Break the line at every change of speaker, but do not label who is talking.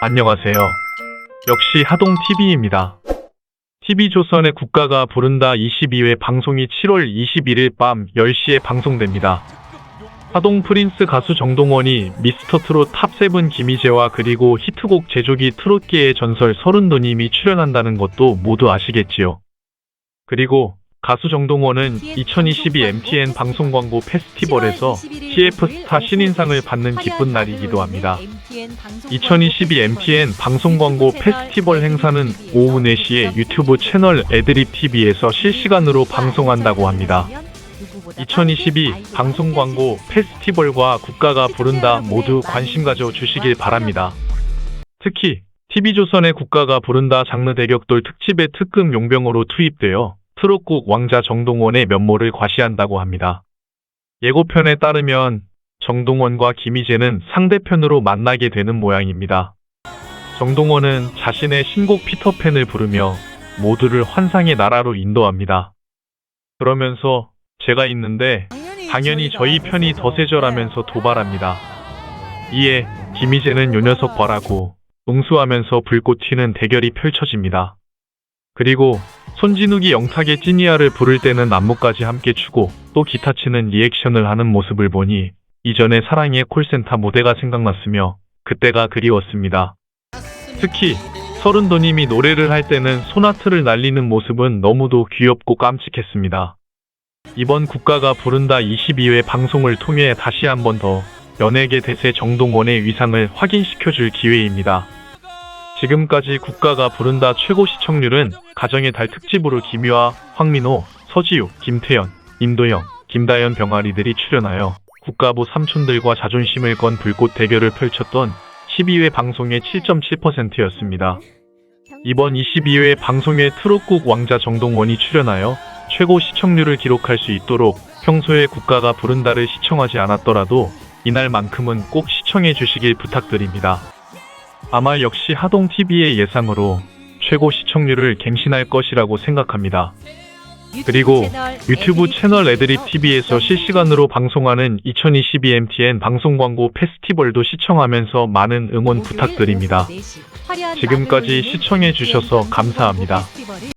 안녕하세요. 역시 하동TV입니다. TV조선의 국가가 부른다 22회 방송이 7월 21일 밤 10시에 방송됩니다. 하동 프린스 가수 정동원이 미스터 트롯 탑7 김희재와 그리고 히트곡 제조기 트롯계의 전설 서른도님이 출연한다는 것도 모두 아시겠지요. 그리고 가수 정동원은 2022 MTN 방송 광고 페스티벌에서 CF 스타 신인상을 받는 기쁜 날이기도 합니다. 2022 MTN 방송 광고 페스티벌 행사는 오후 4시에 유튜브 채널 애드립 TV에서 실시간으로 방송한다고 합니다. 2022 방송 광고 페스티벌과 국가가 부른다 모두 관심 가져 주시길 바랍니다. 특히 TV조선의 국가가 부른다 장르 대격돌 특집의 특급 용병으로 투입되어 트롯국 왕자 정동원의 면모를 과시한다고 합니다. 예고편에 따르면 정동원과 김희재는 상대편으로 만나게 되는 모양입니다. 정동원은 자신의 신곡 피터팬을 부르며 모두를 환상의 나라로 인도합니다. 그러면서 제가 있는데 당연히 저희 편이 더 세절하면서 도발합니다. 이에 김희재는 요 녀석 봐라고 응수하면서 불꽃 튀는 대결이 펼쳐집니다. 그리고 손진욱이 영탁의 찐이야를 부를 때는 안무까지 함께 추고 또 기타 치는 리액션을 하는 모습을 보니 이전의 사랑의 콜센터 무대가 생각났으며 그때가 그리웠습니다. 특히 서른도님이 노래를 할 때는 소나트를 날리는 모습은 너무도 귀엽고 깜찍했습니다. 이번 국가가 부른다 22회 방송을 통해 다시 한 번 더 연예계 대세 정동원의 위상을 확인시켜줄 기회입니다. 지금까지 국가가 부른다 최고 시청률은 가정의 달 특집으로 김유아, 황민호, 서지우, 김태연, 임도영, 김다연 병아리들이 출연하여 국가부 삼촌들과 자존심을 건 불꽃 대결을 펼쳤던 12회 방송의 7.7%였습니다. 이번 22회 방송에 트롯국 왕자 정동원이 출연하여 최고 시청률을 기록할 수 있도록 평소에 국가가 부른다를 시청하지 않았더라도 이날만큼은 꼭 시청해 주시길 부탁드립니다. 아마 역시 하동TV의 예상으로 최고 시청률을 갱신할 것이라고 생각합니다. 그리고 유튜브 채널 애드립 TV에서 실시간으로 방송하는 2022 MTN 방송 광고 페스티벌도 시청하면서 많은 응원 부탁드립니다. 지금까지 시청해 주셔서 감사합니다.